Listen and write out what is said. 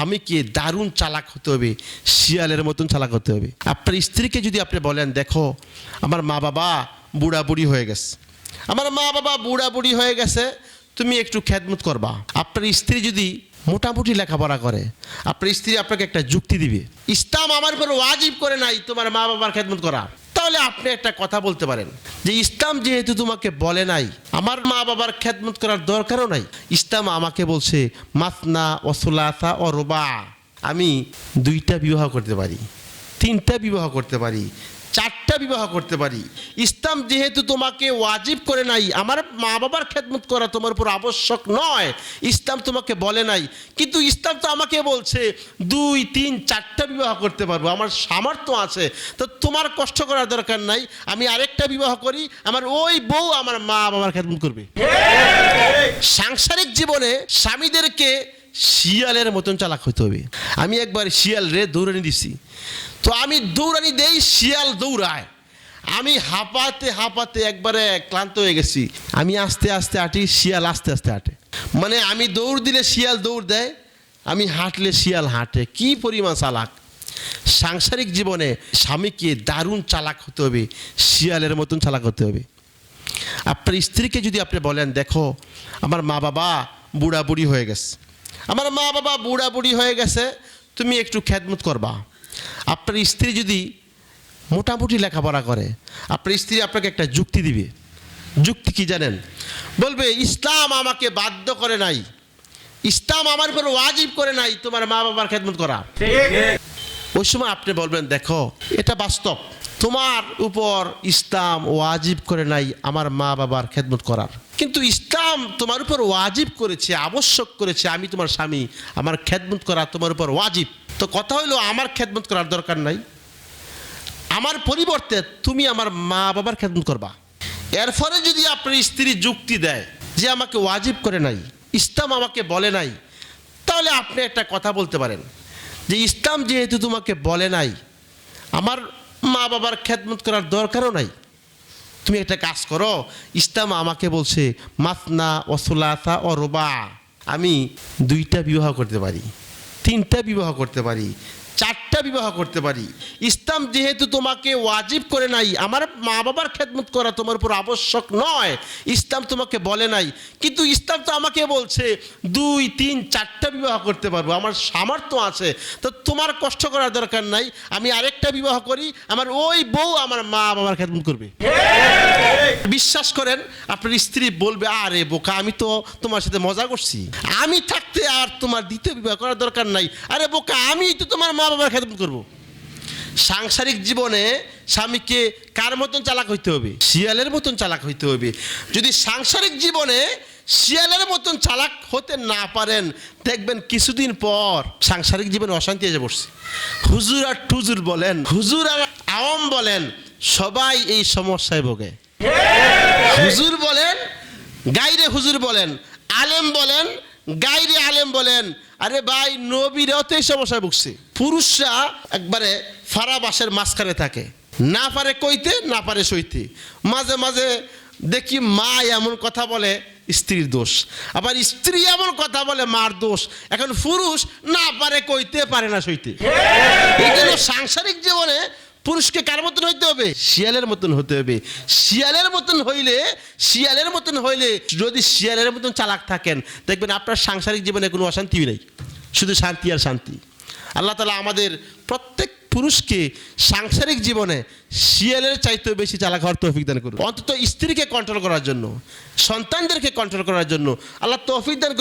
স্বামীকে দারুণ চালাক হতে হবে, শিয়ালের মতন চালাক হতে হবে। আপনার স্ত্রীকে যদি আপনি বলেন, দেখো, আমার মা বাবা বুড়া বুড়ি হয়ে গেছে। আমার মা বাবা বুড়া বুড়ি হয়ে গেছে, তুমি একটু খেদমত করবা। আপনার স্ত্রী যদি মোটামুটি লেখাপড়া করে, আপনার স্ত্রী আপনাকে একটা যুক্তি দিবে, ইসলাম আমার উপর ওয়াজিব করে নাই তোমার মা বাবার খেদমত করা। তাহলে আপনি একটা কথা বলতে পারেন। যে ইসলাম যেহেতু তোমাকে বলে নাই, আমার মা বাবার খেদমত করার দরকারও নাই। ইসলাম আমাকে বলছে, মাসনা অসুলাসা অরবা রোবা। আমি দুইটা বিবাহ করতে পারি, তিনটা বিবাহ করতে পারি বিবাহ করতে পারি। ইসলাম যেহেতু তোমাকে ওয়াজিব করে নাই আমার মা বাবার খেদমত করা তোমার উপর আবশ্যক নয়। ইসলাম তোমাকে বলে নাই। কিন্তু ইসলাম তো আমাকে বলছে দুই তিন চারটা বিবাহ করতে পারব আমার সামর্থ্য আছে। তো তোমার কষ্ট করার দরকার নাই আমি আরেকটা বিবাহ করি আমার ওই বউ আমার মা বাবার খেদমত করবে। সাংসারিক জীবনে স্বামীদেরকে শিয়ালের মতন চালাক হতে হবে। আমি একবার শিয়াল রে দৌড়ানি দিছি। তো আমি দৌড়ানি দেই, শিয়াল দৌড়ায়। আমি হাঁপাতে হাঁপাতে একবারে ক্লান্ত হয়ে গেছি। আমি আস্তে আস্তে হাঁটি, শিয়াল আস্তে আস্তে হাঁটে। মানে আমি দৌড় দিলে শিয়াল দৌড় দেয়, আমি হাঁটলে শিয়াল হাঁটে। কি পরিমাণ চালাক? সাংসারিক জীবনে স্বামীকে দারুণ চালাক হতে হবে, শিয়ালের মতন চালাক হতে হবে। আপনার স্ত্রীকে যদি আপনি বলেন, দেখো, আমার মা বাবা বুড়া বুড়ি হয়ে গেছে। আমার মা বাবা বুড়া বুড়ি হয়ে গেছে, তুমি একটু খেদমত করবা। আপনার স্ত্রী যদি মোটামুটি লেখাপড়া করে, আপনার স্ত্রী আপনাকে একটা যুক্তি দিবে। যুক্তি কি জানেন? বলবে, ইসলাম আমাকে বাধ্য করে নাই। ইসলাম আমার উপর ওয়াজিব করে নাই তোমার মা বাবার খেদমত করা। ওই সময় আপনি বলবেন, দেখো, এটা বাস্তব। তোমার উপর ইসলাম ওয়াজিব করে নাই আমার মা বাবার খেদমত করার। কিন্তু ইসলাম তোমার উপর ওয়াজিব করেছে, আবশ্যক করেছে, আমি তোমার স্বামী, আমার খেদমত করা তোমার উপর ওয়াজিব। তো কথা হইল, আমার খেদমত করার দরকার নাই। আমার পরিবর্তে তুমি আমার মা বাবার খেদমত করবা। এর ফলে যদি আপনার স্ত্রী যুক্তি দেয় যে আমাকে ওয়াজিব করে নাই, ইসলাম আমাকে বলে নাই, তাহলে আপনি একটা কথা বলতে পারেন, যে ইসলাম যেহেতু তোমাকে বলে নাই, আমার মা বাবার খেদমত করার দরকারও নাই। তুমি একটা কাজ করো, ইসলাম আমাকে বলছে, মাসনা অসুলাসা ও রোবা। আমি দুইটা বিবাহ করতে পারি, তিনটা বিবাহ করতে পারি চারটা বিবাহ করতে পারি। ইসলাম যেহেতু তোমাকে ওয়াজিব করে নাই, আমার মা বাবার খেদমত করা তোমার উপর আবশ্যক নয়, ইসলাম তোমাকে বলে নাই। কিন্তু ইসলাম তো আমাকে বলছে, দুই, তিন, চারটা বিবাহ করতে পারব, আমার সামর্থ্য আছে। তো তোমার কষ্ট করার দরকার নাই, আমি আরেকটা বিবাহ করি, আমার ওই বউ আমার মা বাবার খেদমত করবে। বিশ্বাস করেন, আপনার স্ত্রী বলবে, আরে বোকা, আমি তো তোমার সাথে মজা করছি। আমি থাকতে আর তোমার দ্বিতীয় বিবাহ করার দরকার নাই। আরে বোকা, আমি তো তোমার মা বাবার খেদমত করব? সাংসারিক জীবনে স্বামীকে কার মতন চালাক হইতে হবে? শিয়ালের মতন চালাক হইতে হবে। যদি সাংসারিক জীবনে শিয়ালের মতন চালাক হতে না পারেন দেখবেন কিছুদিন পর সাংসারিক জীবনে অশান্তি এসে পড়ছে। হুজুর আর টুজুর বলেন হুজুর আর আওয়াম বলেন সবাই এই সমস্যায় ভোগে। হুজুর বলেন গাইরে হুজুর বলেন আলেম বলেন গাইরে আলেম বলেন, আরে ভাই, নবীরাও তো এই সমস্যায় ভুগছে। পুরুষরা একবারে ফারা বাসের মাঝখানে থাকে। না পারে কইতে, না পারে সইতে। মাঝে মাঝে দেখি মা এমন কথা বলে, স্ত্রীর দোষ। আবার স্ত্রী এমন কথা বলে, মার দোষ। এখন পুরুষ না পারে কইতে, পারে না সইতে। এই জন্য সাংসারিক জীবনে পুরুষকে কার মতন হইতে হবে? শিয়ালের মতন হতে হবে। শিয়ালের মতন হইলে, শিয়ালের মতন হইলে যদি শিয়ালের মতন চালাক থাকেন, দেখবেন আপনার সাংসারিক জীবনে কোনো অশান্তি নেই। শুধু শান্তি আর শান্তি। আল্লাহ তালা আমাদের প্রত্যেক পুরুষকে সাংসারিক জীবনে শিয়ালের চাইতেও বেশি চালাক হওয়ার তৌফিক দান করুন। অন্তত স্ত্রীকে কন্ট্রোল করার জন্য, সন্তানদেরকে কন্ট্রোল করার জন্য আল্লাহ তৌফিক দান করুন।